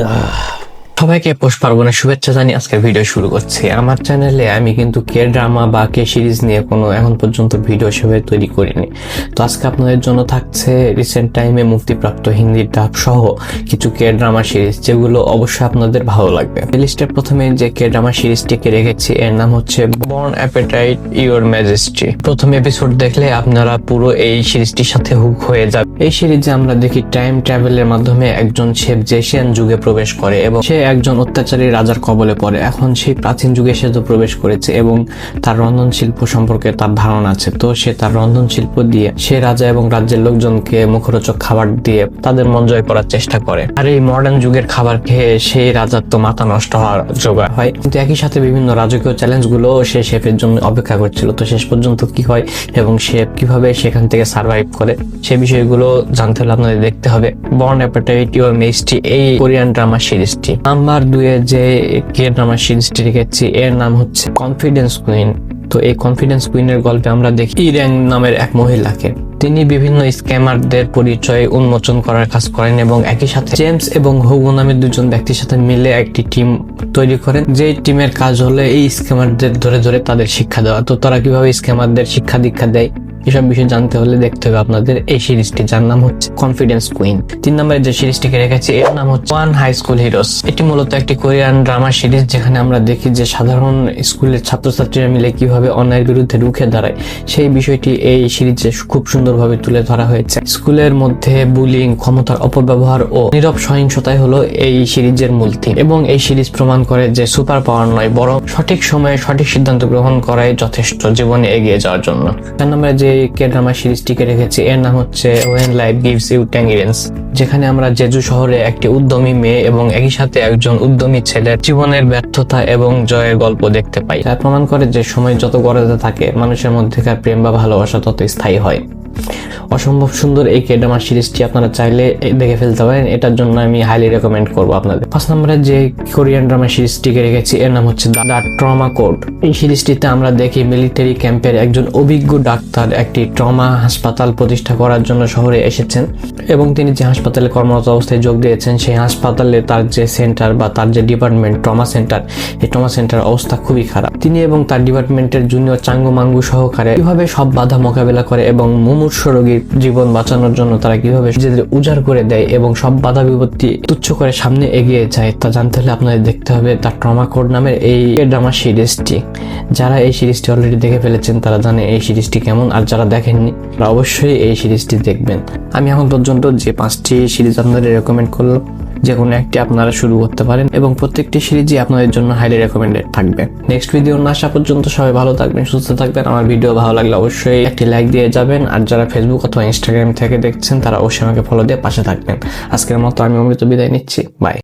Ugh. সবাইকে পৌষ পার্বণের শুভেচ্ছা জানিয়ে আজকের ভিডিও শুরু করছি। আমার চ্যানেলে আমি কিন্তু কে ড্রামা বা কে সিরিজ নিয়ে কোনো এখন পর্যন্ত ভিডিও সেভাবে তৈরি করিনি। তো আজকে আপনাদের জন্য থাকছে রিসেন্ট টাইমে মুক্তিপ্রাপ্ত হিন্দি ডাব সহ কিছু কে ড্রামা সিরিজ যেগুলো অবশ্যই আপনাদের ভালো লাগবে। লিস্টের প্রথমে যে কে ড্রামা সিরিজটিকে রেখেছি, এর নাম হচ্ছে বর্ন অ্যাপেটাইট ইওর ম্যাজেস্ট্রি প্রথম এপিসোড দেখলে আপনারা পুরো এই সিরিজটির সাথে হুক হয়ে যাবে। এই সিরিজে আমরা দেখি টাইম ট্রাভেলের মাধ্যমে একজন শেফ জেসিয়ান যুগে প্রবেশ করে এবং সে একজন অত্যাচারী রাজার কবলে পড়ে। এখন সেই প্রাচীন যুগে সে তো প্রবেশ করেছে এবং তার রন্ধন শিল্প সম্পর্কে তার ধারণা আছে। তো সে তার রন্ধন শিল্প দিয়ে সে রাজা এবং রাজ্যের লোকজনকে মুখরোচক খাবার দিয়ে তাদের মন জয় করার চেষ্টা করে। আর এই মডার্ন যুগের খাবার খেয়ে সেই রাজার তো মাথা নষ্ট হওয়ার জোগাড় হয়। কিন্তু একই সাথে বিভিন্ন রাজকীয় চ্যালেঞ্জগুলো সে শেফের জন্য অপেক্ষা করছিল। তো শেষ পর্যন্ত কি হয় এবং শেফ কীভাবে সেখান থেকে সার্ভাইভ করে, সে বিষয়গুলো জানতে হলে আপনাদের দেখতে হবে। বর্ন অ্যাপাটাইট ইউর মেস্টি এই কোরিয়ান ড্রামা সিরিজটি নাম্বার দুয়ে যে কে ড্রামা সিরিজটি রেখেছি এর নাম হচ্ছে কনফিডেন্স কুইন তো এই কনফিডেন্স কুইনের গল্পে আমরা দেখি ইরেং নামের এক মহিলাকে। তিনি বিভিন্ন স্ক্যামারদের পরিচয় উন্মোচন করার কাজ করেন এবং একই সাথে জেমস এবং হোগো নামের দুজন ব্যক্তির সাথে মিলে একটি টিম তৈরি করেন। যে টিমের কাজ হলো এই স্ক্যামারদের ধরে ধরে তাদের শিক্ষা দেওয়া। তো তারা কীভাবে স্ক্যামারদের শিক্ষা দীক্ষা দেয়? এসব বিষয় জানতে হলে দেখতে হবে আপনাদের এই সিরিজটি, যার নাম হচ্ছে কনফিডেন্স কুইন তিন নম্বরে যে সিরিজটিকে রেখেছি, এর নাম হচ্ছে ওয়ান হাই স্কুল হিরোস এটি মূলত একটি কোরিয়ান ড্রামা সিরিজ যেখানে আমরা দেখি যে সাধারণ স্কুলের ছাত্রছাত্রীরা মিলে কীভাবে অন্যায়ের বিরুদ্ধে রুখে দাঁড়ায়। সেই বিষয়টি এই সিরিজে খুব সুন্দরভাবে তুলে ধরা হয়েছে। স্কুলের মধ্যে বুলিং, ক্ষমতার অপব্যবহার ও নীরব সহিংসতাই হলো এই সিরিজের মূল থিম। এবং এই সিরিজ প্রমাণ করে যে সুপার পাওয়ার নয়, বরং সঠিক সময়ে সঠিক সিদ্ধান্ত গ্রহণ করাই যথেষ্ট জীবনে এগিয়ে যাওয়ার জন্য। চার নম্বরে যে কে ড্রামা সিরিজটিকে রেখেছি। এর নাম হচ্ছে when life gives you tangerines যেখানে আমরা জেজু শহরে একটি উদ্যমী মেয়ে এবং একই সাথে একজন উদ্যমী ছেলের জীবনের ব্যর্থতা এবং জয়ের গল্প দেখতে পাই। যা প্রমাণ করে যে সময় যত গড়াতে থাকে, মানুষের মধ্যেকার প্রেম বা ভালোবাসা তত স্থায়ী হয়। অসম্ভব সুন্দর এই কেডামার সিরিজটি আপনারা চাইলে দেখে ফেলতে পারেন। এটার জন্য আমি হাইলি রেকমেন্ড করব আপনাদের। পাঁচ নম্বরে যে কোরিয়ান ড্রামা সিরিজটিকে রেখেছি, এর নাম হচ্ছে দ্য ট্রমা কোড এই সিরিজটিতে আমরা দেখি মিলিটারি ক্যাম্পের একজন অভিজ্ঞ ডাক্তার একটি ট্রমা হাসপাতাল প্রতিষ্ঠা করার জন্য শহরে এসেছেন এবং তিনি যে হাসপাতালে কর্মরত অবস্থায় যোগ দিয়েছেন, সেই হাসপাতালে তার যে সেন্টার বা তার যে ডিপার্টমেন্ট ট্রমা সেন্টার এই ট্রমা সেন্টার অবস্থা খুবই খারাপ। তিনি এবং তার ডিপার্টমেন্টের জুনিয়র চাঙ্গু মাঙ্গু সহকারে কীভাবে সব বাধা মোকাবেলা করে এবং মুমূর্ষ রোগীর জীবন বাঁচানোর জন্য তারা কীভাবে নিজেদের উজাড় করে দেয় এবং সব বাধা বিপত্তি তুচ্ছ করে সামনে এগিয়ে যায়, তা জানতে হলে আপনাদের দেখতে হবে তার ট্রমা কোড নামের এই ড্রামা সিরিজটি। যারা এই সিরিজটি অলরেডি দেখে ফেলেছেন, তারা জানে এই সিরিজটি কেমন, আর যারা দেখেননি, তারা অবশ্যই এই সিরিজটি দেখবেন। আমি এখন পর্যন্ত যে পাঁচটি সিরিজ আপনাদের রেকমেন্ড করলাম যে কোনো একটি আপনারা শুরু করতে পারেন এবং প্রত্যেকটি সিরিজই আপনাদের জন্য হাইলি রেকমেন্ডেড থাকবে। নেক্সট ভিডিও না আসা পর্যন্ত সবাই ভালো থাকবেন, সুস্থ থাকবেন। আমার ভিডিও ভালো লাগলে অবশ্যই একটি লাইক দিয়ে যাবেন। আর যারা ফেসবুক অথবা ইনস্টাগ্রাম থেকে দেখছেন, তারা অবশ্যই আমাকে ফলো দিয়ে পাশে থাকবেন। আজকের মতো আমি অমৃত বিদায় নিচ্ছি। বাই